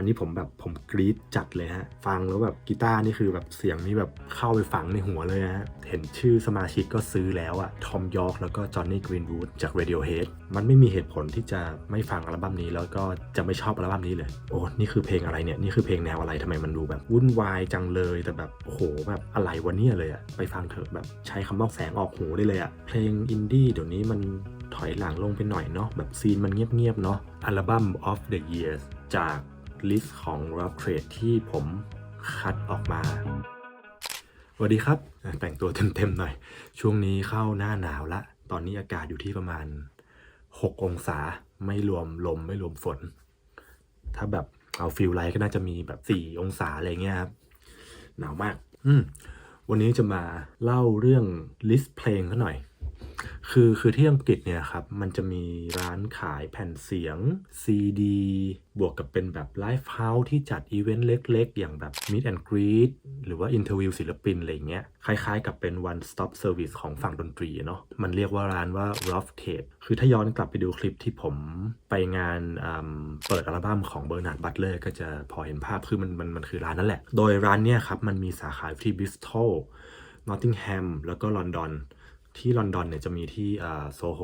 อันนี้ผมแบบผมกรี๊ดจัดเลยฮะ ฟังแล้วแบบกีตาร์นี่คือแบบเสียงนี่แบบเข้าไปฝังในหัวเลยฮะ เห็นชื่อสมาชิกก็ซื้อแล้วอะทอมยอร์กแล้วก็จอห์นนี่กรีนวูดจาก Radiohead มันไม่มีเหตุผลที่จะไม่ฟังอัลบั้มนี้แล้วก็จะไม่ชอบอัลบั้มนี้เลย โอ้ นี่คือเพลงอะไรเนี่ย นี่คือเพลงแนวอะไรทำไมมันดูแบบวุ่นวายจังเลย แต่แบบโอ้โหแบบอะไรวะเนี่ยเลยอะไปฟังเถอะแบบใช้คำว่าแสงออกหูได้เลยอะเพลงอินดี้เดี๋ยวนี้มันถอยหลังลงไปหน่อยเนาะแบบซีนมันเงียบๆเนาะอัลบั้ม of the years จาก ลิสต์ของ Rough Trade ที่ผมคัดออกมาสวัสดีครับ แต่งตัวเต็มๆหน่อย ช่วงนี้เข้าหน้าหนาวละ ตอนนี้อากาศอยู่ที่ประมาณ 6 องศาไม่รวมลมไม่รวมฝน ถ้าแบบเอาฟิลไลท์ก็น่าจะมีแบบ 4 องศาอะไรเงี้ยครับหนาวมาก อืมวันนี้จะมาเล่าเรื่องลิสต์เพลงซะหน่อย คือคือที่อังกฤษเนี่ยครับมันจะมีร้านขายแผ่นเสียง CD บวกกับเป็นแบบไลฟ์เฮาส์ที่จัดอีเวนต์เล็กๆ อย่างแบบ Meet and Greet หรือว่าอินเทอร์วิวศิลปินอะไรเงี้ยคล้ายๆกับเป็น one stop service ของฝั่งดนตรีเนาะมันเรียกว่าร้านว่า Rough Tape คือถ้าย้อนกลับไปดูคลิปที่ผมไปงานเปิดอัลบั้มของเบอร์นาร์ดบัตเลอร์ก็จะพอเห็นภาพคือมันมันมันคือร้านนั่นแหละ โดยร้านเนี่ยครับมันมีสาขาที่บริสตอลนอตติงแฮมแล้วก็ลอนดอน ที่ลอนดอนเนี่ยจะมีที่โซโห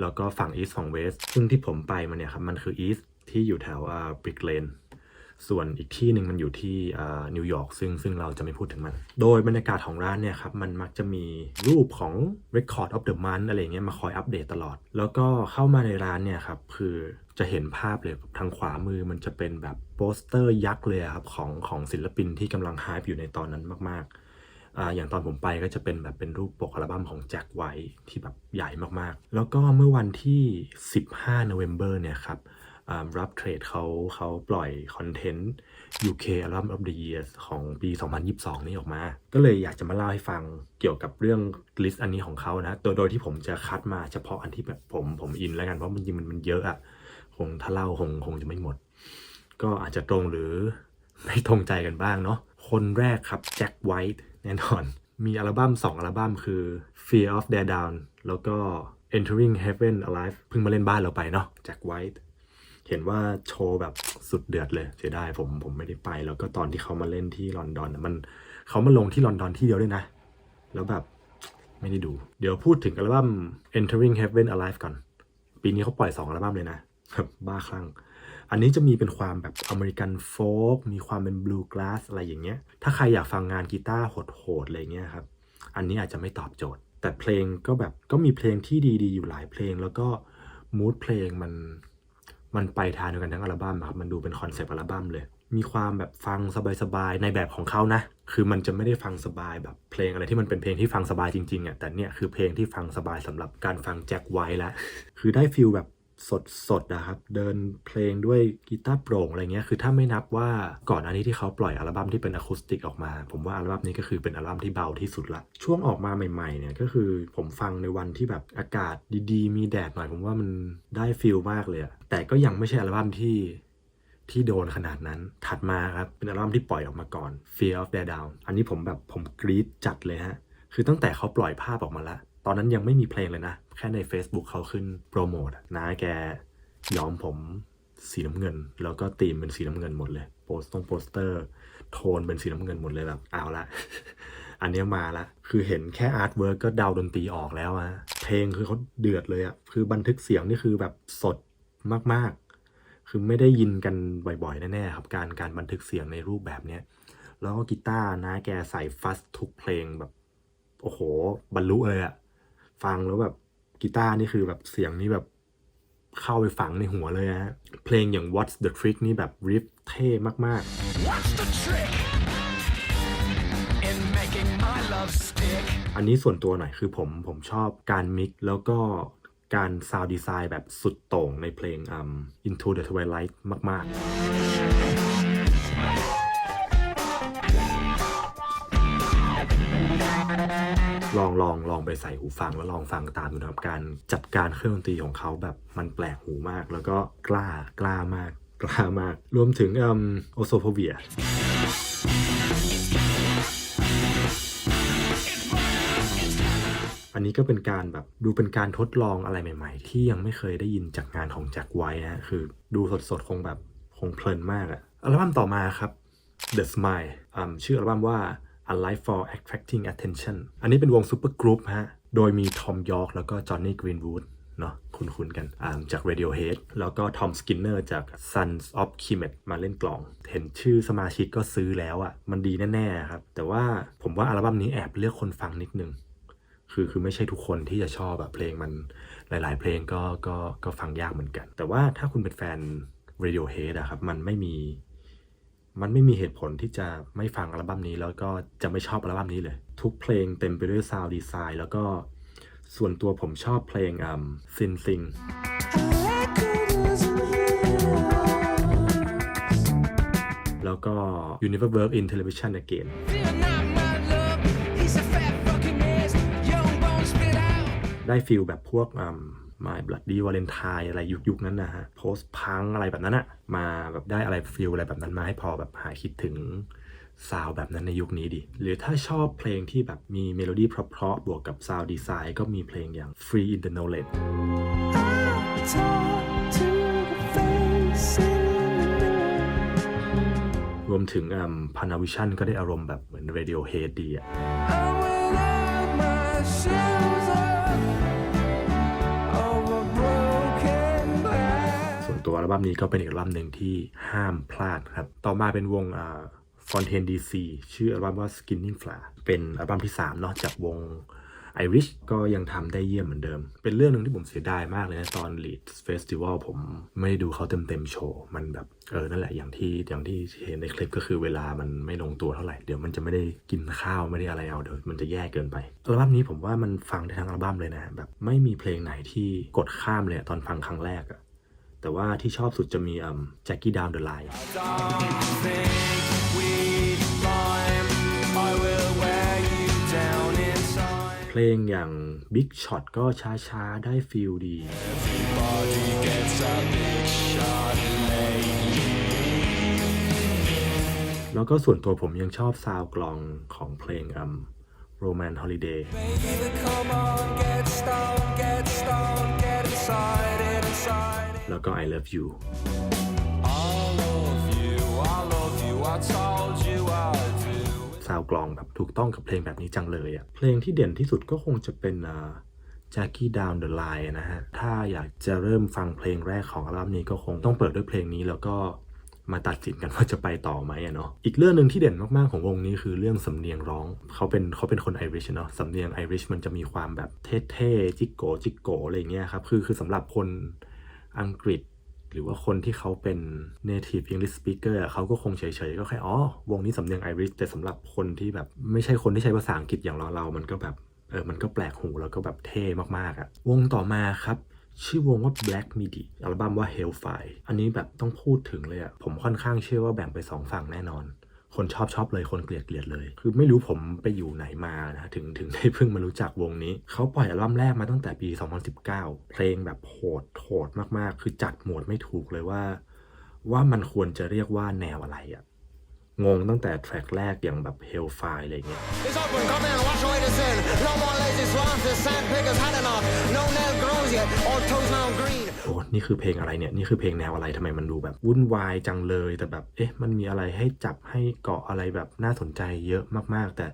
แล้วก็ฝั่งอีสต์ฝั่งเวสต์ซึ่งที่ผมไปมาเนี่ยครับมันคืออีสต์ที่อยู่แถวบริกเลนส่วนอีกที่หนึ่งมันอยู่ที่นิวยอร์กซึ่งซึ่งเราจะไม่พูดถึงมัน โดยบรรยากาศของร้านเนี่ยครับ มันมักจะมีรูปของ Record of the Month อะไรเงี้ยมาคอยอัปเดตตลอด แล้วก็เข้ามาในร้านเนี่ยครับ คือจะเห็นภาพเลยทางขวามือมันจะเป็นแบบโปสเตอร์ยักษ์เลยครับ ของของศิลปินที่กำลังฮป์อยู่ในตอนนั้นมากๆ อย่างตอนผมไปก็จะเป็นแบบเป็นรูปปกอัลบั้มของแจ็คไวท์ที่แบบใหญ่มากๆ แล้วก็เมื่อวันที่ 15 November เนี่ยครับรับเทรดเขาเขาปล่อยคอนเทนต์ UK Album of the Year ของปี 2022 นี้ออกมา ก็เลยอยากจะมาเล่าให้ฟังเกี่ยวกับเรื่องลิสต์อันนี้ของเขานะ โดยโดยที่ผมจะคัดมาเฉพาะอันที่แบบผมผมอินแล้วกัน เพราะมันจริงมันมันเยอะอะคงถ้าเล่าคงคงจะไม่หมด ก็อาจจะตรงหรือไม่ตรงใจกันบ้างเนาะ คนแรกครับแจ็คไวท์ น่นอน มีอัลบั้ม 2 อัลบั้มคือ Fear of the Down แล้วก็ Entering Heaven Alive เพิ่งมาเล่นบ้านเราไปเนาะแจ็คไวท์เห็นว่าโชว์แบบสุดเดือดเลยเสียดายผมผมไม่ได้ไป แล้วก็ตอนที่เขามาเล่นที่ลอนดอนมันเขามาลงที่ลอนดอนที่เดียวด้วยนะ แล้วแบบไม่ได้ดู เดี๋ยวพูดถึงอัลบั้ม Entering Heaven Alive ก่อน ปีนี้เขาปล่อย 2 อัลบั้มเลยนะแบบบ้าคลั่ง อันนี้จะมีเป็นความแบบอเมริกันโฟกมีความเป็นบลูก a s s อะไรอย่างเงี้ย ถ้าใครอยากฟังงานกีตาร์โหดๆอะไรเงี้ยครับ อันนี้อาจจะไม่ตอบโจทย์ แต่เพลงก็แบบก็มีเพลงที่ดีๆ อยู่หลายเพลง แล้วก็มูดเพลงมันมันไปทางเดียวกันทั้งอัลบั้มครับ มันดูเป็นคอนเซปต์อัลบั้มเลย มีความแบบฟังสบายๆในแบบของเขานะ คือมันจะไม่ได้ฟังสบายแบบเพลงอะไรที่มันเป็นเพลงที่ฟังสบายจริงๆอะ แต่เนี่ยคือเพลงที่ฟังสบายสำหรับการฟังแจ็คไวท์แล้วคือได้ฟิลแบบ สดสดนะครับ เดินเพลงด้วยกีตาร์โปร่งอะไรเงี้ยคือถ้าไม่นับว่าก่อนอันนี้ที่เขาปล่อยอัลบั้มที่เป็นอะคูสติกออกมา ผมว่าอัลบั้มนี้ก็คือเป็นอัลบั้มที่เบาที่สุดละ ช่วงออกมาใหม่ๆเนี่ยก็คือผมฟังในวันที่แบบอากาศดีๆ มีแดดหน่อยผมว่ามันได้ฟิลมากเลยอะแต่ก็ยังไม่ใช่อัลบั้มที่ที่โดนขนาดนั้น ถัดมาครับ เป็นอัลบั้มที่ปล่อยออกมาก่อน Fear of the Down อันนี้ผมแบบผมกรี๊ดจัดเลยฮะ คือตั้งแต่เขาปล่อยภาพออกมาแล้ว ตอนนั้นยังไม่มีเพลงเลยนะ แค่ใน Facebook เขาขึ้นโปรโมทนะแกย้อมผมสีน้ำเงิน แล้วก็ตีมเป็นสีน้ำเงินหมดเลย โปสตรงโปสเตอร์ โทนเป็นสีน้ำเงินหมดเลยแบบเอาละ อันนี้มาละ คือเห็นแค่อาร์ตเวิร์กก็เดาดนตรีออกแล้วอะเพลงคือเขาเดือดเลยอะคือบันทึกเสียงนี่คือแบบสดมากๆ คือไม่ได้ยินกันบ่อยๆ แน่ๆครับ การการบันทึกเสียงในรูปแบบเนี้ยแล้วก็กีตาร์นะแกใส่ฟัสทุกเพลงแบบ โอ้โห บรรลุเลยอะ ฟังแล้วแบบกีตาร์นี่คือแบบเสียงนี่แบบเข้าไปฝังในหัวเลยฮะ เพลงอย่าง What's the Trick นี่แบบริฟเท่มากๆ อันนี้ส่วนตัวหน่อยคือผมผมชอบการมิกซ์แล้วก็การซาวด์ดีไซน์แบบสุดโต่งในเพลงอืม Into the Twilight มาก ๆ ลองลองลองไปใส่หูฟังแล้วลองฟังตามดูนะครับการจัดการเครื่องดนตรีของเขาแบบมันแปลกหูมาก แล้วก็กล้ากล้ามากกล้ามาก รวมถึงอืมโอโซโฟเบียอันนี้ก็เป็นการแบบดูเป็นการทดลองอะไรใหม่ๆ ที่ยังไม่เคยได้ยินจากงานของแจ็คไวท์นะฮะคือดูสดๆ คงแบบคงเพลินมากอะอัลบั้มต่อมาครับ The Smile อืมชื่ออัลบั้มว่า A Life for Attracting Attention อันนี้เป็นวงซูเปอร์กรุ๊ปฮะ โดยมีทอมยอร์กแล้วก็จอห์นนี่กรีนวูดเนาะคุ้นๆกันอ่าจาก Radiohead แล้วก็ทอมสกินเนอร์จาก Sons of Kemet มาเล่นกลอง เห็นชื่อสมาชิกก็ซื้อแล้วอะ่ะ มันดีแน่ๆครับ แต่ว่าผมว่าอัลบั้มนี้แอบเลือกคนฟังนิดนึง คือคือไม่ใช่ทุกคนที่จะชอบแบบเพลงมันหลาย ๆ เพลงก็ก็ก็ฟังยากเหมือนกัน แต่ว่าถ้าคุณเป็นแฟน Radiohead อะครับ มันไม่มี มันไม่มีเหตุผลที่จะไม่ฟังอัลบั้มนี้ แล้วก็จะไม่ชอบอัลบั้มนี้เลย ทุกเพลงเต็มไปด้วยซาวด์ดีไซน์แล้วก็ส่วนตัวผมชอบเพลงอ่าซินซิงแล้วก็ You Never Work in Television Again Fear not my love. He's a fat fucking ass. Young bone spit out. ได้ฟิลแบบพวก อ่า My Bloody Valentine อะไรยุคยุคนั้นนะฮะ Post Punk อะไรแบบนั้นอะมาแบบได้อะไรฟิลอะไรแบบนั้นมาให้พอแบบหายคิดถึงซาวแบบนั้นในยุคนี้ดิ หรือถ้าชอบเพลงที่แบบมีเมโลดี้เพราะๆบวกกับซาวดีไซน์ก็มีเพลงอย่าง Free in the Knowledge รวมถึงอ่า Panavision ก็ได้อารมณ์แบบเหมือน Radiohead ดีอะ I will love myself บั้มนี้ก็เป็นอีกอัลบั้มหนึ่งที่ห้ามพลาดครับ ต่อมาเป็นวงอ่า Fontaine DC ชื่ออัลบั้มว่า Skinning Flower เป็นอัลบั้มที่3เนาะจากวง Irish ก็ยังทำได้เยี่ยมเหมือนเดิม เป็นเรื่องหนึ่งที่ผมเสียดายมากเลยนะ ตอน Leeds Festival ผมไม่ได้ดูเขาเต็มๆโชว์ มันแบบ เออ นั่นแหละอย่างที่อย่างที่เห็นในคลิปก็คือเวลามันไม่ลงตัวเท่าไหร่ เดี๋ยวมันจะไม่ได้กินข้าวไม่ได้อะไรเอาเดี๋ยวมันจะแย่เกินไป อัลบั้มนี้ผมว่ามันฟังได้ทั้งอัลบั้มเลยนะ แบบไม่มีเพลงไหนที่กดข้ามเลยตอนฟังครั้งแรกอะ แต่ว่าที่ชอบสุดจะมีอัมแจ็คกี้ดาวเดอะไลน์เพลงอย่าง Big Shot ก็ช้าๆ ได้ฟิลดี แล้วก็ส่วนตัวผมยังชอบซาวกลองของเพลงอัม Roman Holiday เแล้วก็ I Love You I love you, I love you, I told you I do. ซาวกลองแบบถูกต้องกับเพลงแบบนี้จังเลยอะเพลงที่เด่นที่สุดก็คงจะเป็นอ่า Jackie Down the Line นะฮะ ถ้าอยากจะเริ่มฟังเพลงแรกของอัลบั้มนี้ก็คงต้องเปิดด้วยเพลงนี้แล้วก็มาตัดสินกันว่าจะไปต่อไหมอะเนาะ อีกเรื่องหนึ่งที่เด่นมากๆของวงนี้คือเรื่องสำเนียงร้อง เขาเป็นเขาเป็นคนไอริชเนาะ สำเนียงไอริชมันจะมีความแบบเท่ๆ จิกโกจิกโกอะไรเงี้ยครับ คือคือสำหรับคน อังกฤษ หรือว่าคนที่เขาเป็น native English speaker เขาก็คงเฉยๆ ก็แค่อ๋อ วงนี้สำเนียงไอริชแต่สำหรับคนที่แบบไม่ใช่คนที่ใช้ภาษาอังกฤษอย่างเราเรามันก็แบบเออมันก็แปลกหูแล้วก็แบบเท่มากๆอะวงต่อมาครับชื่อวงว่า Black Midi อัลบั้มว่า Hellfire อันนี้แบบต้องพูดถึงเลยอะผมค่อนข้างเชื่อว่าแบ่งไปสองฝั่งแน่นอน คนชอบชอบเลยคนเกลียดเกลียดเลย คือไม่รู้ผมไปอยู่ไหนมานะถึงถึงได้เพิ่งมารู้จักวงนี้ เขาปล่อยอัลบั้มแรกมาตั้งแต่ปี 2019 เพลงแบบโหดโหดมากๆ คือจัดหมวดไม่ถูกเลยว่า ว่ามันควรจะเรียกว่าแนวอะไรอะงงตั้งแต่แทร็กแรกอย่างแบบ Hellfire อะไรเงี้ย It's open, come in, wash away the sin. No more lazy swamps, the sandpickers had enough. No nail grows yet, all toes now green. โอ้นี่คือเพลงอะไรเนี่ย นี่คือเพลงแนวอะไรทำไมมันดูแบบวุ่นวายจังเลย แต่แบบ เอ๊ะ มันมีอะไรให้จับให้เกาะอะไรแบบน่าสนใจเยอะมากๆ แต่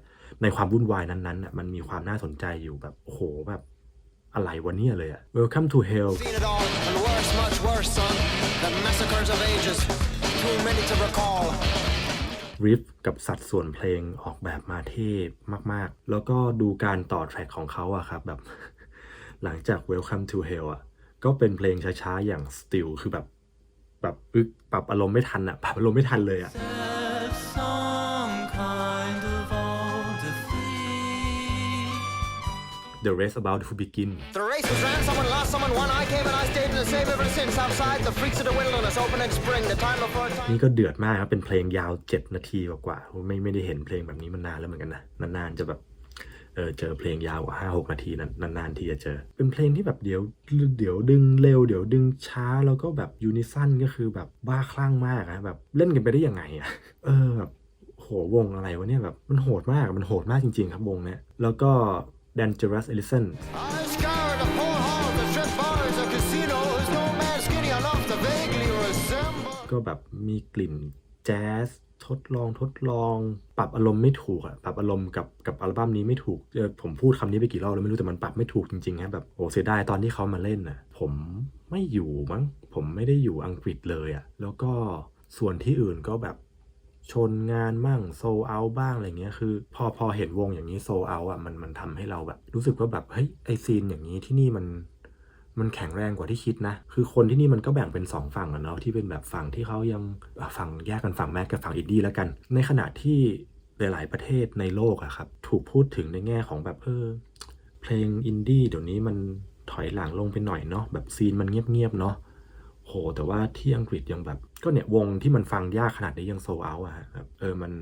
ในความวุ่นวายนั้นๆน่ะมันมีความน่าสนใจอยู่แบบโอ้โหแบบอะไรวะเนี่ยเลยอะ Welcome to Hell Seen it all, and worse, much worse, son. The massacres of ages, too many to recall. ริฟกับสัดส่วนเพลงออกแบบมาเท่มากๆ แล้วก็ดูการต่อแทร็กของเขาอะครับแบบ หลังจาก Welcome to Hell อะก็เป็นเพลงช้าๆ อย่าง Still คือแบบแบบอึกปรับอารมณ์ไม่ทันอะปรับอารมณ์ไม่ทันเลยอะ Some kind of old defeat. The Rest About to Begin The race was ran, someone lost, someone won. I came and I stayed in the same ever since. Outside, the freaks of the wilderness, open next spring, the time before time. นี่ก็เดือดมากครับ เป็นเพลงยาว 7 นาทีกว่าๆไม่ไม่ได้เห็นเพลงแบบนี้มานานแล้วเหมือนกันนะ นานๆจะแบบ เออเจอเพลงยาวกว่าห้าหกนาทีนั้นนานๆทีจะเจอ เป็นเพลงที่แบบเดี๋ยวเดี๋ยวดึงเร็วเดี๋ยวดึงช้าแล้วก็แบบยูนิซันก็คือแบบบ้าคลั่งมากอะแบบเล่นกันไปได้ยังไงอะเออแบบโหวงอะไรวะเนี่ยแบบมันโหดมากมันโหดมากจริง ๆ ครับวงเนี้ยแล้วก็ Dangerous Ellison I scoured the poor halls, the strip bars, the casinos. No man skinny enough to vaguely resemble. ก็แบบมีกลิ่นแจ๊ส ทดลองทดลอง ปรับอารมณ์ไม่ถูกอะปรับอารมณ์กับกับอัลบั้มนี้ไม่ถูกเออผมพูดคำนี้ไปกี่รอบแล้วไม่รู้แต่มันปรับไม่ถูกจริงๆฮะแบบโอ้เสียดายตอนที่เขามาเล่นน่ะผมไม่อยู่มั้งผมไม่ได้อยู่อังกฤษเลยอะแล้วก็ส่วนที่อื่นก็แบบชนงานมั่งโซเอาบ้างอะไรเงี้ยคือ พอพอเห็นวงอย่างนี้โซเอาอะมันมันทำให้เราแบบ รู้สึกว่าแบบเฮ้ยไอซีนอย่างนี้ที่นี่มัน มันแข็งแรงกว่าที่คิดนะ คือคนที่นี่มันก็แบ่งเป็นสองฝั่งอะเนาะที่เป็นแบบฝั่งที่เขายังฝั่งแยกกันฝั่งแมสกับฝั่งอินดี้แล้วกัน ในขณะที่หลายๆประเทศในโลกอะครับถูกพูดถึงในแง่ของแบบเออเพลงอินดี้เดี๋ยวนี้มันถอยหลังลงไปหน่อยเนาะแบบซีนมันเงียบๆเนาะโหแต่ว่าที่อังกฤษยังแบบก็เนี่ยวงที่มันฟังยากขนาดนี้ยังโซเอาอะฮะแบบเออมัน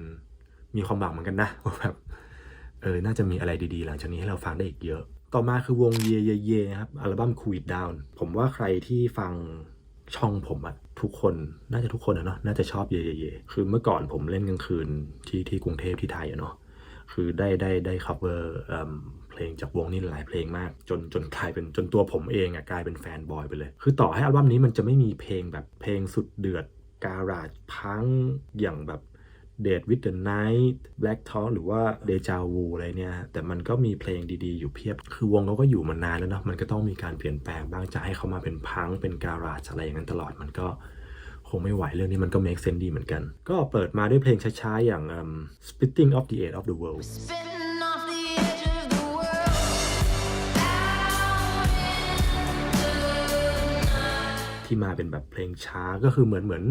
มีความหวังเหมือนกันนะว่าแบบเออน่าจะมีอะไรดีๆ หลังจากนี้ให้เราฟังได้อีกเยอะ ต่อมาคือวงเยเยเยครับอัลบั้ม Cool It Down ผมว่าใครที่ฟังช่องผมอะทุกคนน่าจะทุกคนอะเนาะน่าจะชอบเยเยเยคือเมื่อก่อนผมเล่นกลางคืนที่ที่กรุงเทพที่ไทยอะเนาะคือได้ได้ได้ cover เอิ่มเพลงจากวงนี้หลายเพลงมาก จนจนกลายเป็นจนตัวผมเองอะกลายเป็นแฟนบอยไปเลย คือต่อให้อัลบั้มนี้มันจะไม่มีเพลงแบบเพลงสุดเดือดการาจพังอย่างแบบ Date with the Night Black Talk หรือว่า Deja Vu อะไรเนี่ยฮะแต่มันก็มีเพลงดีๆ อยู่เพียบ คือวงเขาก็อยู่มานานแล้วเนาะมันก็ต้องมีการเปลี่ยนแปลงบ้างจะให้เขามาเป็นพังเป็นการาจอะไรอย่างนั้นตลอดมันก็คงไม่ไหวเรื่องนี้มันก็ make sense ดีเหมือนกัน ก็เปิดมาด้วยเพลงช้าๆ อย่างเอิ่ม Spitting off the edge of the world Spitting off the edge of the world. Out in the night. ที่มาเป็นแบบเพลงช้าก็คือเหมือนเหมือน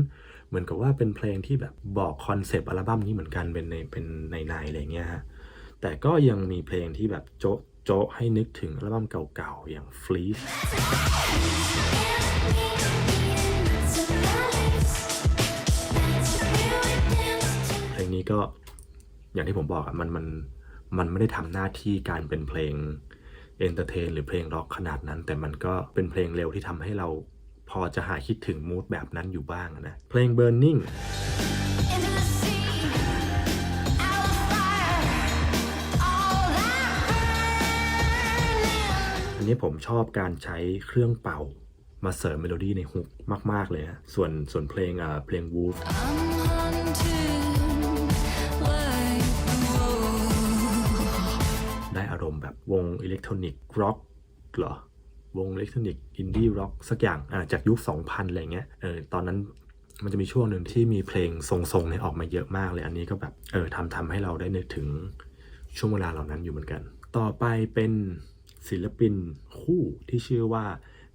เหมือนกับว่าเป็นเพลงที่แบบบอกคอนเซปต์อัลบั้มนี้เหมือนกันเป็นในเป็นในในอะไรเงี้ยฮะแต่ก็ยังมีเพลงที่แบบโจ๊ะโจ๊ะให้นึกถึงอัลบั้มเก่าๆ อย่าง Fleece เพลงนี้ก็อย่างที่ผมบอกอะมันมันมันไม่ได้ทำหน้าที่การเป็นเพลงเอนเตอร์เทนหรือเพลงร็อกขนาดนั้น แต่มันก็เป็นเพลงเร็วที่ทำให้เรา พอจะหายคิดถึงมูดแบบนั้นอยู่บ้างนะ เพลง Burning อันนี้ผมชอบการใช้เครื่องเป่ามาเสริมเมโลดี้ในฮุกมาก ๆ เลยฮะส่วนส่วนเพลงอ่าเพลง Wolf ได้อารมณ์แบบวงอิเล็กทรอนิกส์ร็อกเหรอ วงอิเล็กทรอนิกอินดี้ร็อกสักอย่างจากยุค 2000 อะไรเงี้ยเออตอนนั้นมันจะมีช่วงหนึ่งที่มีเพลงทรงๆเนี่ยออกมาเยอะมากเลย อันนี้ก็แบบเออทำทำให้เราได้นึกถึงช่วงเวลาเหล่านั้นอยู่เหมือนกัน ต่อไปเป็นศิลปินคู่ที่ชื่อว่า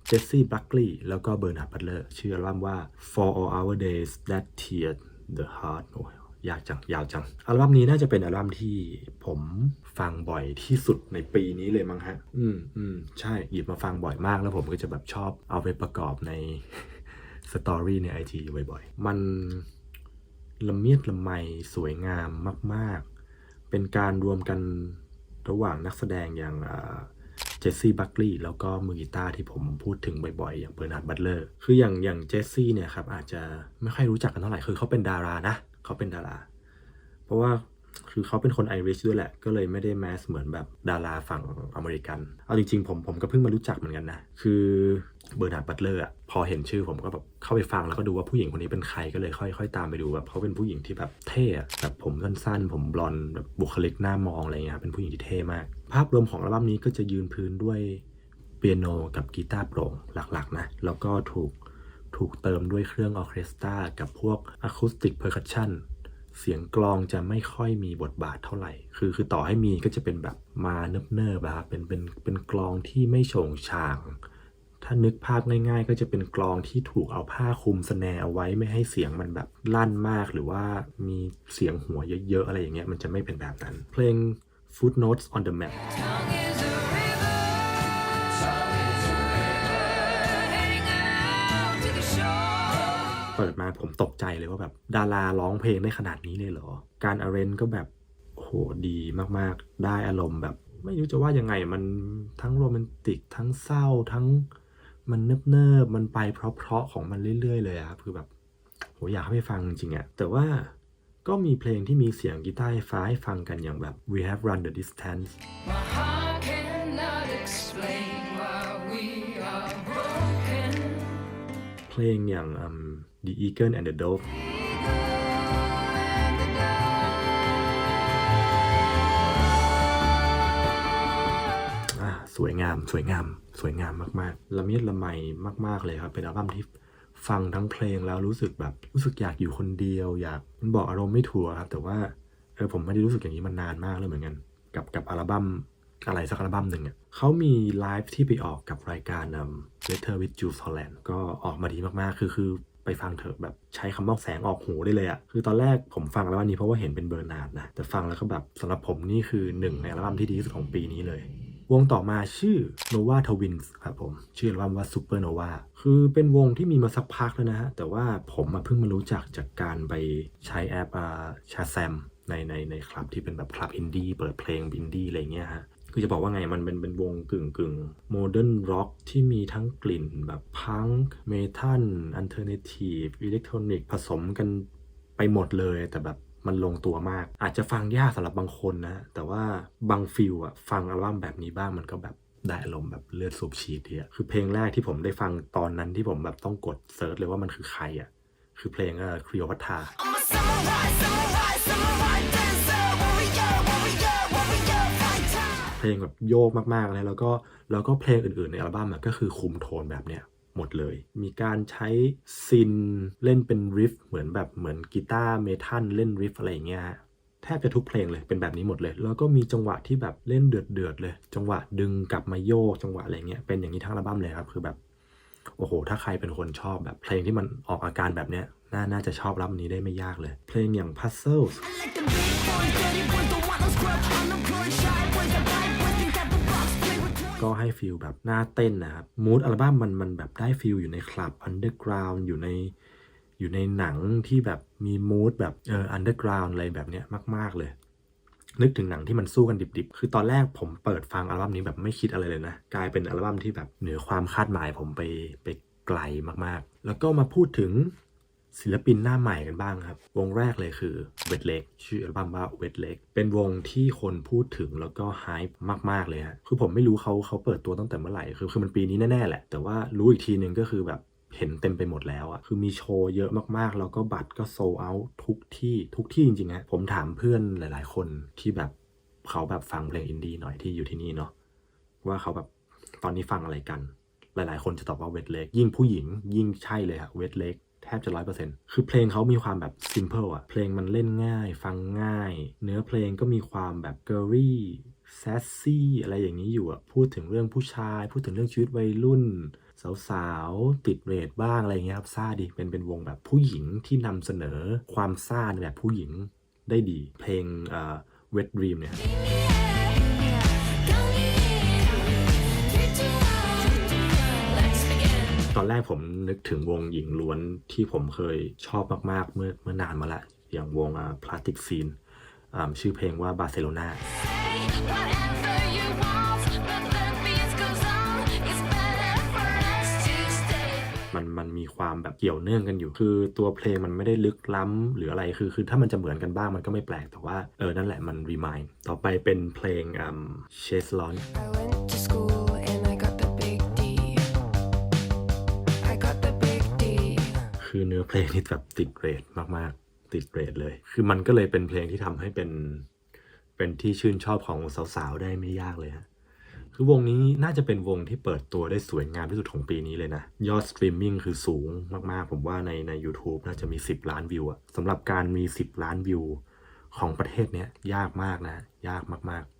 เจสซี่บัคลีย์แล้วก็เบอร์นาร์ดบัตเลอร์ชื่ออัลบั้มว่า For All Our Days That Teared the Heart โอ้ ยากจัง ยาวจัง อัลบั้มนี้น่าจะเป็นอัลบั้มที่ผมฟังบ่อยที่สุดในปีนี้เลยมั้งฮะ อืมอืมใช่ หยิบมาฟังบ่อยมากแล้วผมก็จะแบบชอบเอาไปประกอบในสตอรี่ในไอจีบ่อยๆ มันละเมียดละไมสวยงามมาก ๆ เป็นการรวมกันระหว่างนักแสดงอย่างเจสซี่บัคลีย์แล้วก็มือกีตาร์ที่ผมพูดถึงบ่อยๆ อย่างเบอร์นาร์ดบัตเลอร์ คืออย่างอย่างเจสซี่เนี่ยครับอาจจะไม่ค่อยรู้จักกันเท่าไหร่ คือเขาเป็นดารานะ เขาเป็นดารา เพราะว่าคือเขาเป็นคนไอริชด้วยแหละ ก็เลยไม่ได้แมสเหมือนแบบดาราฝั่งอเมริกัน เอาจริงๆ ผมผมก็เพิ่งมารู้จักเหมือนกันนะ คือเบอร์นาร์ดบัตเลอร์อะ พอเห็นชื่อผมก็แบบเข้าไปฟังแล้วก็ดูว่าผู้หญิงคนนี้เป็นใครก็เลยค่อย ๆ ตามไปดูแบบเขาเป็นผู้หญิงที่แบบเท่อะแบบผมสั้นๆ ผมบลอนด์แบบบุคลิกหน้ามองอะไรเงี้ยเป็นผู้หญิงที่เท่มาก ภาพรวมของอัลบั้มนี้ก็จะยืนพื้นด้วยเปียโนกับกีตาร์โปร่งหลักๆนะ แล้วก็ถูก ถูกเติมด้วยเครื่องออเคสตรากับพวกอะคูสติกเพอร์คัชชันเสียงกลองจะไม่ค่อยมีบทบาทเท่าไหร่ คือคือต่อให้มีก็จะเป็นแบบมาเนิบๆอะครับเป็นเป็นเป็นกลองที่ไม่โฉงฉาง ถ้านึกภาพง่าย ๆ ก็จะเป็นกลองที่ถูกเอาผ้าคลุมสแนเอาไว้ไม่ให้เสียงมันแบบลั่นมาก หรือว่ามีเสียงหัวเยอะๆอะไรอย่างเงี้ยมันจะไม่เป็นแบบนั้น เพลง Footnotes on the Map เปิดมาผมตกใจเลยว่าแบบดาราร้องเพลงได้ขนาดนี้เลยเหรอ การอาร์เรนก็แบบโอ้โหดีมากๆ ได้อารมณ์แบบ ไม่รู้จะว่ายังไงมันทั้งโรแมนติกทั้งเศร้าทั้งมันเนิบๆมันไปเพราะๆของมันเรื่อย ๆ เลยอะครับคือแบบโหอยากให้ไปฟังจริงๆอะแต่ว่าก็มีเพลงที่มีเสียงกีตาร์ไฟฟ้าให้ฟังกันอย่างแบบ We Have Run the Distance My heart cannot explain why we are broken. เพลงอย่างอืม The Eagle and the Dove สวยงาม สวยงาม สวยงามมากๆ ละเมียดละไมมาก ๆ เลยครับ เป็นอัลบั้มที่ฟังทั้งเพลงแล้วรู้สึกแบบรู้สึกอยากอยู่คนเดียว อยากมันบอกอารมณ์ไม่ถัวครับ แต่ว่าเออผมไม่ได้รู้สึกอย่างนี้มานานมากเลยเหมือนกัน กับกับอัลบั้มอะไรสักอัลบั้มหนึ่งอะเขามีไลฟ์ที่ไปออกกับรายการ Letter with Jules Holland ก็ออกมาดีมากๆ คือคือ ไปฟังเถอะแบบใช้คำว่าแสงออกหูได้เลยอะคือตอนแรกผมฟังอัลบั้มนี้เพราะว่าเห็นเป็นเบอร์นาร์ดนะแต่ฟังแล้วก็แบบสำหรับผมนี่คือหนึ่งในอัลบั้มที่ดีที่สุดของปีนี้เลยวงต่อมาชื่อ Nova Twins ครับผม ชื่ออัลบั้มว่า Supernova คือเป็นวงที่มีมาสักพักแล้วนะฮะ แต่ว่าผมมาเพิ่งมารู้จักจากการไปใช้แอปอ่าชาแซมในในในคลับที่เป็นแบบคลับอินดี้เปิดเพลงอินดี้อะไรเงี้ยฮะ คือจะบอกว่าไงมันเป็นเป็นวงกึ่งกึ่งโมเดิร์นร็อกที่มีทั้งกลิ่นแบบพังเมทัลอันเทอร์เนทีฟอิเล็กทรอนิกส์ผสมกันไปหมดเลยแต่แบบมันลงตัวมาก อาจจะฟังยากสำหรับบางคนนะ แต่ว่าบางฟิลอะฟังอัลบั้มแบบนี้บ้างมันก็แบบได้อารมณ์แบบเลือดสูบฉีดทีอะคือเพลงแรกที่ผมได้ฟังตอนนั้นที่ผมแบบต้องกดเซิร์ชเลยว่ามันคือใครอะคือเพลงเอ่อครีโอพัทา ลงแบบโยกมากๆเลยแล้วก็แล้วก็เพลงอื่นๆ ในอัลบั้มก็คือคุมโทนแบบเนี้ยหมดเลย มีการใช้ซินเล่นเป็นริฟเหมือนแบบเหมือนกีตาร์เมทัลเล่นริฟอะไรอย่างเงี้ยฮะแทบจะทุกเพลงเลยเป็นแบบนี้หมดเลย แล้วก็มีจังหวะที่แบบเล่นเดือดๆเลย จังหวะดึงกลับมาโยกจังหวะอะไรเงี้ยเป็นอย่างนี้ทั้งอัลบั้มเลยครับคือแบบโอ้โห ถ้าใครเป็นคนชอบแบบเพลงที่มันออกอาการแบบเนี้ยน่าน่าจะชอบรับนี้ได้ไม่ยากเลย เพลงอย่าง Puzzles ก็ให้ฟีลแบบหน้าเต้นนะครับมูดอัลบั้มมันมันแบบได้ฟีลอยู่ในคลับอันเดอร์กราวน์อยู่ในอยู่ในหนังที่แบบมีมูดแบบเอออันเดอร์กราวน์อะไรแบบเนี้ยมาก ๆ เลย นึกถึงหนังที่มันสู้กันดิบๆ คือตอนแรกผมเปิดฟังอัลบั้มนี้แบบไม่คิดอะไรเลยนะ กลายเป็นอัลบั้มที่แบบเหนือความคาดหมายผมไปไปไกลมากๆ แล้วก็มาพูดถึง ศิลปินหน้าใหม่กันบ้างครับ วงแรกเลยคือ Wet Leg ชื่ออัลบั้มว่า Wet Leg เป็นวงที่คนพูดถึงแล้วก็ไฮป์มาก ๆ เลยฮะคือผมไม่รู้เขาเขาเปิดตัวตั้งแต่เมื่อไหร่คือคือมันปีนี้แน่ ๆ แหละ แต่ว่ารู้อีกทีนึงก็คือแบบเห็นเต็มไปหมดแล้วอะคือมีโชว์เยอะมากๆ แล้วก็บัตรก็โซเอาทุกที่ทุกที่จริงๆฮะผมถามเพื่อนหลาย ๆ คนที่แบบเขาแบบฟังเพลงอินดี้หน่อยที่อยู่ที่นี่เนาะว่าเขาแบบตอนนี้ฟังอะไรกัน หลายๆ คนจะตอบว่าเวทเล็กยิ่งผู้หญิงยิ่งใช่เลยอะเวทเล็ก ทบจะร้อยเปอร์เซ็นต์คือเพลงเขามีความแบบ simple อะเพลงมันเล่นง่าย ฟังง่าย เนื้อเพลงก็มีความแบบ girly sassy อะไรอย่างนี้อยู่อะพูดถึงเรื่องผู้ชาย พูดถึงเรื่องชีวิตวัยรุ่น สาวๆ ติดเรทบ้างอะไรอย่างเงี้ยครับซาดีเป็นเป็นวงแบบผู้หญิงที่นำเสนอความซาในแบบผู้หญิงได้ดี เพลงเอ่อ Wet Dream เนี่ย ตอนแรกผมนึกถึงวงหญิงล้วนที่ผมเคยชอบมาก ๆ เมื่อเมื่อนานมาละ อย่างวงอ่าพลาสติกซีนชื่อเพลงว่าบาร์เซโลนา Whatever you want, but the beat goes on. It's better for us to stay. มันมันมีความแบบเกี่ยวเนื่องกันอยู่ คือตัวเพลงมันไม่ได้ลึกล้ำหรืออะไรคือคือถ้ามันจะเหมือนกันบ้างมันก็ไม่แปลก แต่ว่าเออนั่นแหละมันรีมายต่อไปเป็นเพลงอ่าเชสลอน I went to school คือเนื้อเพลงนี่แบบติดเกรทมากๆ ติดเกรทเลย คือมันก็เลยเป็นเพลงที่ทำให้เป็นเป็นที่ชื่นชอบของสาวๆได้ไม่ยากเลยฮะคือวงนี้น่าจะเป็นวงที่เปิดตัวได้สวยงามที่สุดของปีนี้เลยนะ ยอดสตรีมมิ่งคือสูงมากๆ ผมว่าในใน u t u b e น่าจะมี 10 ล้านวิวอะสำหรับการมี 10 ล้านวิวของประเทศเนี้ยยากมากนะ ยากมากๆ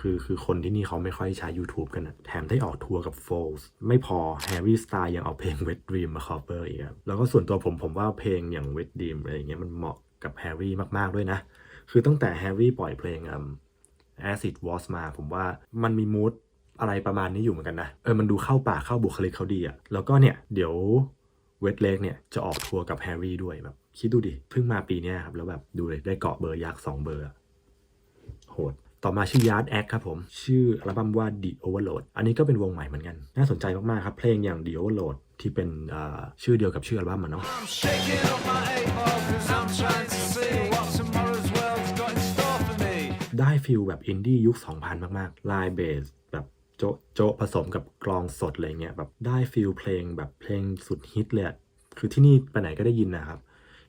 คือคือคนที่นี่เขาไม่ค่อยใช้ YouTube กันนะแถมได้ออกทัวร์กับ f o l s ไม่พอ Harry Styles ยังเอาเพลง Wet Dream มา cover อีกครับแล้วก็ส่วนตัวผมผมว่าเพลงอย่าง Wet Dream อะไรอย่างเงี้ยมันเหมาะกับ Harry มากๆด้วยนะ คือตั้งแต่ Harry ปล่อยเพลงอืม Acid Was มา ผมว่ามันมีมูดอะไรประมาณนี้อยู่เหมือนกันนะ เออ มันดูเข้าป่าเข้าบุคลิกเขาดีอะแล้วก็เนี่ย เดี๋ยวเวทเลกเนี่ยจะออกทัวร์กับแฮร์รี่ด้วยแบบ คิดดูดิ เพิ่งมาปีเนี้ยครับ แล้วแบบดูเลยได้เกาะเบอร์ยักษ์สองเบอร์ โหด ต่อมาชื่อ Yard Act ครับผม ชื่ออัลบั้มว่า The Overload อันนี้ก็เป็นวงใหม่เหมือนกัน น่าสนใจมาก ๆ ครับ เพลงอย่าง The Overload ที่เป็นชื่อเดียวกับชื่ออัลบั้มมันเนาะได้ฟิลแบบอินดี้ยุค 2000 มาก ๆ ลายเบสแบบโจะโจะผสมกับกลองสดอะไรเงี้ยแบบได้ฟิลเพลงแบบเพลงสุดฮิตเลยคือที่นี่ไปไหนก็ได้ยินนะครับ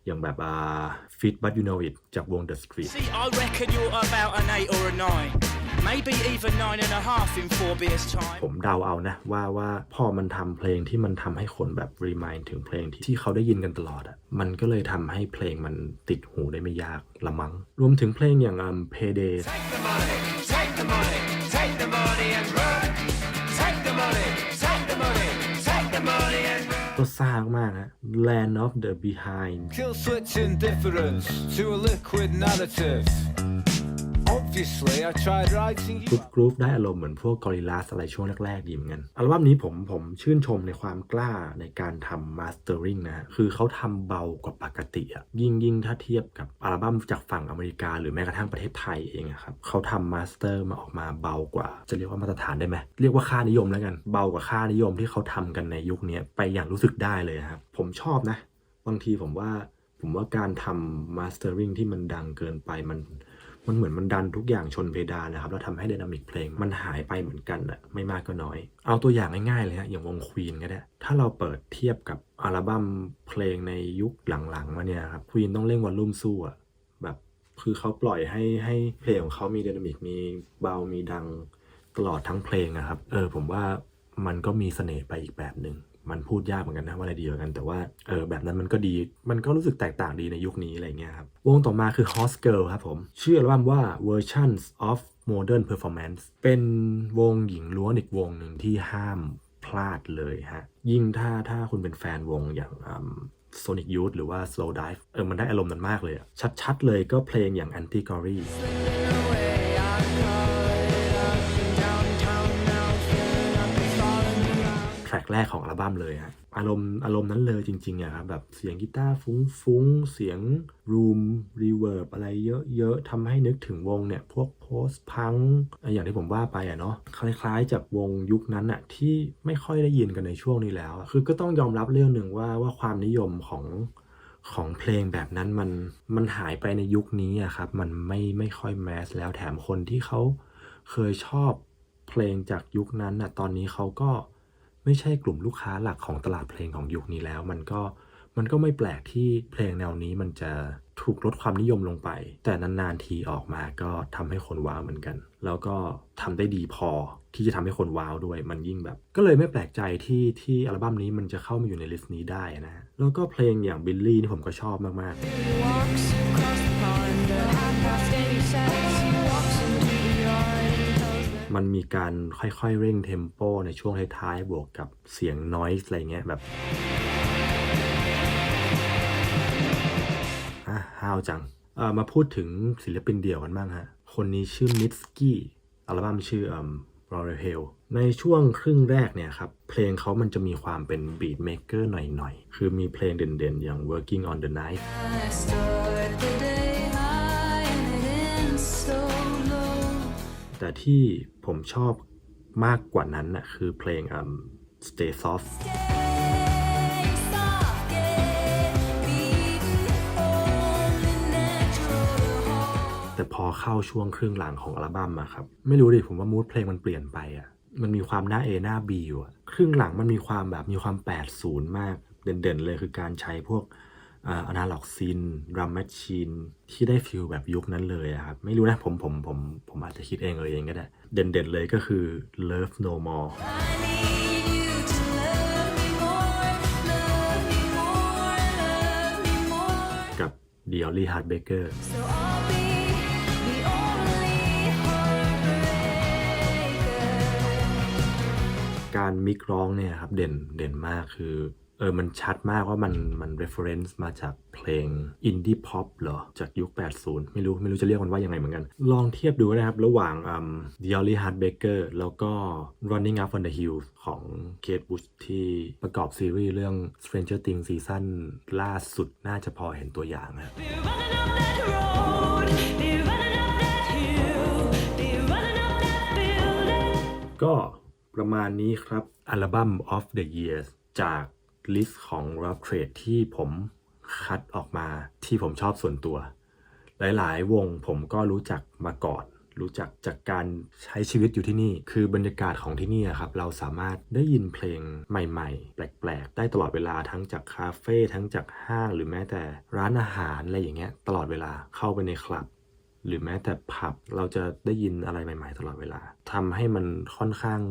อย่างแบบอ่า Fit But You Know It จากวง The Street See, I reckon you're about an eight or a nine. Maybe even nine and a half in four beers' time. ผมเดาเอานะว่าว่าพอมันทำเพลงที่มันทำให้คนแบบรีมายถึงเพลงที่ที่เขาได้ยินกันตลอดอะ่ะมันก็เลยทำให้เพลงมันติดหูได้ไม่ยากละมัง้งรวมถึงเพลงอย่างอืม Payday Take the money, take the money, take the money and run. ก็ซ่ามากๆฮะ Land of the Behind Kill switch indifference to a liquid narrative. กรุ๊ปกรุ๊ปได้อารมณ์เหมือนพวกกอริลลาอะไรช่วงแรกๆดีเหมือนกัน อัลบั้มนี้ผมผมชื่นชมในความกล้าในการทำมาสเตอริงนะฮะคือเขาทำเบากว่าปกติอะยิ่งยิ่งถ้าเทียบกับอัลบั้มจากฝั่งอเมริกา หรือแม้กระทั่งประเทศไทยเองอะครับเขาทำมาสเตอร์มาออกมาเบากว่า จะเรียกว่ามาตรฐานได้ไหมเรียกว่าค่านิยมแล้วกัน เบากว่าค่านิยมที่เขาทำกันในยุคนี้ไปอย่างรู้สึกได้เลยครับผมชอบนะ บางทีผมว่าผมว่าการทำมาสเตอริงที่มันดังเกินไปมัน มันเหมือนมันดันทุกอย่างชนเพดานนะครับแล้วทำให้ไดนามิกเพลงมันหายไปเหมือนกันอะไม่มากก็น้อย เอาตัวอย่างง่ายๆเลยฮะอย่างวงควีนก็ได้ ถ้าเราเปิดเทียบกับอัลบั้มเพลงในยุคหลังๆมาเนี่ยครับควีนต้องเร่งวอลลุ่มสู้อะแบบคือเขาปล่อยให้ให้เพลงของเขามีไดนามิกมีเบามีดังตลอดทั้งเพลงอะครับ เออผมว่ามันก็มีเสน่ห์ไปอีกแบบหนึ่ง มันพูดยากเหมือนกันนะว่าอะไรดีกว่ากันแต่ว่าเออแบบนั้นมันก็ดีมันก็รู้สึกแตกต่างดีในยุคนี้อะไรเงี้ยครับวงต่อมาคือ Host Girl ครับผม ชื่ออัลบั้มว่า Versions of Modern Performance เป็นวงหญิงล้วนอีกวงหนึ่งที่ห้ามพลาดเลยฮะ ยิ่งถ้าถ้าคุณเป็นแฟนวงอย่างโซนิ c Youth หรือว่า Slow Dive เออมันได้อารมณ์นั้นมากเลยอะชัดๆเลยก็เพลงอย่าง Anti Glory แรกแรกของอัลบั้มเลยฮะอารมณ์อารมณ์นั้นเลยจริงๆอะครับแบบเสียงกีตาร์ฟุ้งๆ เสียงรูมรีเวิร์บอะไรเยอะๆทำให้นึกถึงวงเนี่ย พวกโพสพังอย่างที่ผมว่าไปอะเนาะคล้ายๆจากวงยุคนั้นอะที่ไม่ค่อยได้ยินกันในช่วงนี้แล้ว คือก็ต้องยอมรับเรื่องหนึ่งว่าว่าความนิยมของของเพลงแบบนั้นมันมันหายไปในยุคนี้อะครับ มันไม่ไม่ค่อยแมสแล้วแถมคนที่เขาเคยชอบเพลงจากยุคนั้นอะตอนนี้เขาก็ ไม่ใช่กลุ่มลูกค้าหลักของตลาดเพลงของยุคนี้แล้ว มันก็มันก็ไม่แปลกที่เพลงแนวนี้มันจะถูกลดความนิยมลงไป แต่นานๆทีออกมาก็ทำให้คนว้าวเหมือนกัน แล้วก็ทำได้ดีพอที่จะทำให้คนว้าวด้วยมันยิ่งแบบ ก็เลยไม่แปลกใจที่ที่อัลบั้มนี้มันจะเข้ามาอยู่ในลิสต์นี้ได้นะฮะแล้วก็เพลงอย่างบิลลี่นี่ผมก็ชอบมากๆ มันมีการค่อยๆ เร่งเทมโปในช่วงท้ายๆ บวกกับเสียงนอยส์อะไรเงี้ยแบบอะห้าวจังเออมาพูดถึงศิลปินเดี่ยวกันบ้างฮะ คนนี้ชื่อมิสกี้อัลบั้มชื่อเอ่อ Royal Hell ในช่วงครึ่งแรกเนี่ยครับ เพลงเขามันจะมีความเป็นบีทเม k เกอร์หน่อยๆ คือมีเพลงเด่นๆ อย่าง Working on the Night แต่ที่ผมชอบมากกว่านั้นน่ะคือเพลงอืม Stay Soft แต่พอเข้าช่วงครึ่งหลังของอัลบั้มอะครับ ไม่รู้ดิผมว่ามูดเพลงมันเปลี่ยนไปอะมันมีความหน้า A หน้า B อยู่อะครึ่งหลังมันมีความแบบมีความ 80 มาก เด่นๆ เลยคือการใช้พวก อนาล็อกซินรัมแมชชีนที่ได้ฟิลแบบยุคนั้นเลยครับ ไม่รู้นะผมผมผมผมอาจจะคิดเองเลยเองก็ได้ เด่นๆเลยก็คือ Love No More กับ The Only heartbreaker. การมิกร้องเนี่ยครับเด่นเด่นมากคือ เออ มันชัดมากว่ามัน มัน reference มาจากเพลง indie pop เหรอ จากยุค 80 ไม่รู้ ไม่รู้จะเรียกมันว่ายังไงเหมือนกัน ลองเทียบดูนะครับ ระหว่างอืม The Only Heartbreaker แล้วก็ Running Up on the Hills ของ Kate Bush ที่ประกอบซีรีส์เรื่อง Stranger Things ซีซั่นล่าสุดน่าจะพอเห็นตัวอย่างนะครับ Be running up that road, be running up that hill, be running up that building. ก็ประมาณนี้ครับ อัลบั้ม of the Years จาก ลิสต์ของ Rough Trade ที่ผมคัดออกมาที่ผมชอบส่วนตัว หลาย ๆ วงผมก็รู้จักมาก่อน รู้จักจากการใช้ชีวิตอยู่ที่นี่ คือบรรยากาศของที่นี่ครับ เราสามารถได้ยินเพลงใหม่ ๆ แปลก ๆ ได้ตลอดเวลาทั้งจากคาเฟ่ทั้งจากห้างหรือแม้แต่ร้านอาหารอะไรอย่างเงี้ยตลอดเวลาเข้าไปในคลับหรือแม้แต่ผับเราจะได้ยินอะไรใหม่ ๆ ตลอดเวลาทำให้มันค่อนข้าง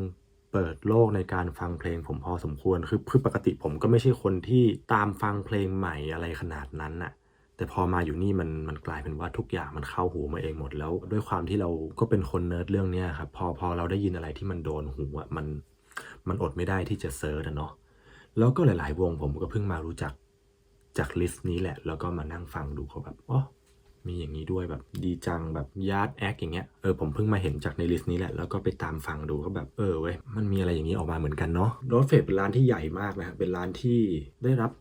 เปิดโลกในการฟังเพลงผมพอสมควรคือคือปกติผมก็ไม่ใช่คนที่ตามฟังเพลงใหม่อะไรขนาดนั้นน่ะแต่พอมาอยู่นี่มันมันกลายเป็นว่าทุกอย่างมันเข้าหูมาเองหมดแล้ว ด้วยความที่เราก็เป็นคนเนิร์ดเรื่องเนี้ยครับพอพอเราได้ยินอะไรที่มันโดนหูอะมันมันอดไม่ได้ที่จะเซิร์ชอะเนาะแล้วก็หลาย ๆ วงผมก็เพิ่งมารู้จักจากลิสต์นี้แหละ แล้วก็มานั่งฟังดูเขาแบบอ๋อ มีอย่างนี้ด้วยแบบดีจังแบบยาร์ดแอคอย่างเงี้ยเออผมเพิ่งมาเห็นจากในลิสต์นี้แหละ แล้วก็ไปตามฟังดูก็แบบเออเว้ยมันมีอะไรอย่างนี้ออกมาเหมือนกันเนาะโรสเฟดเป็นร้านที่ใหญ่มากนะเป็นร้านที่ได้รับ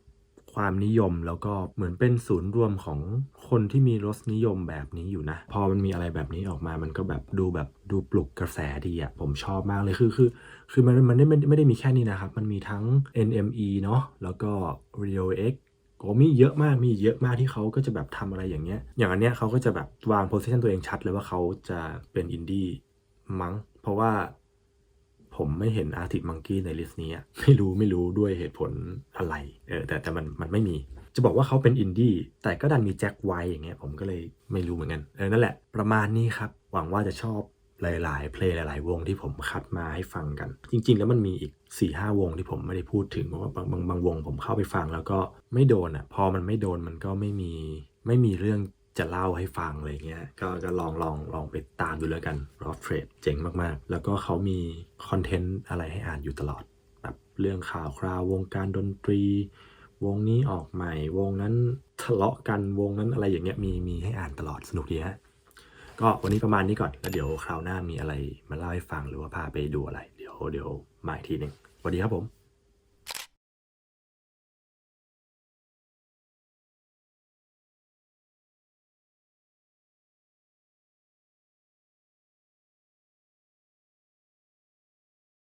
ความนิยมแล้วก็เหมือนเป็นศูนย์รวมของคนที่มีรสนิยมแบบนี้อยู่นะ พอมันมีอะไรแบบนี้ออกมามันก็แบบดูแบบดูปลุกกระแสดีอะผมชอบมากเลยคือคือคือมันมันไม่ไม่ได้มีแค่นี้นะครับ มันมีทั้ง NME เนาะแล้วก็ Radio X ก็มีเยอะมากมีเยอะมากที่เขาก็จะแบบทำอะไรอย่างเงี้ย อย่างอันเนี้ยเขาก็จะแบบวางโพสิชันตัวเองชัดเลยว่าเขาจะเป็นอินดี้มั้ง เพราะว่าผมไม่เห็นอาร์ติมังกี้ในลิสต์นี้ ไม่รู้ไม่รู้ด้วยเหตุผลอะไร เออแต่แต่มันมันไม่มี จะบอกว่าเขาเป็นอินดี้แต่ก็ดันมีแจ็คไวอย่างเงี้ยผมก็เลยไม่รู้เหมือนกัน เออนั่นแหละประมาณนี้ครับ หวังว่าจะชอบ หลาย ๆ เพลงหลาย ๆ วงที่ผมคัดมาให้ฟังกัน จริง ๆ แล้วมันมีอีก4ี่ห้าวงที่ผมไม่ได้พูดถึงเพราะว่าบางบางบางวงผมเข้าไปฟังแล้วก็ไม่โดนอะพอมันไม่โดนมันก็ไม่มีไม่มีเรื่องจะเล่าให้ฟังอะไรเงี้ยก็ก็ลองลองลองไปตามดูแล้วกัน r o f t r a d e เจ๋งมาก ๆ แล้วก็เขามีคอนเทนต์อะไรให้อ่านอยู่ตลอดแบบเรื่องข่าวคราววงการดนตรี วงนี้ออกใหม่ วงนั้นทะเลาะกันวงนั้นอะไรอย่างเงี้ยมีมีให้อ่านตลอดสนุกดีฮะ ก็วันนี้ประมาณนี้ก่อน แล้วเดี๋ยวคราวหน้ามีอะไรมาเล่าให้ฟังหรือว่าพาไปดูอะไร เดี๋ยวเดี๋ยวมาอีกทีหนึ่งสวัสดีครับผม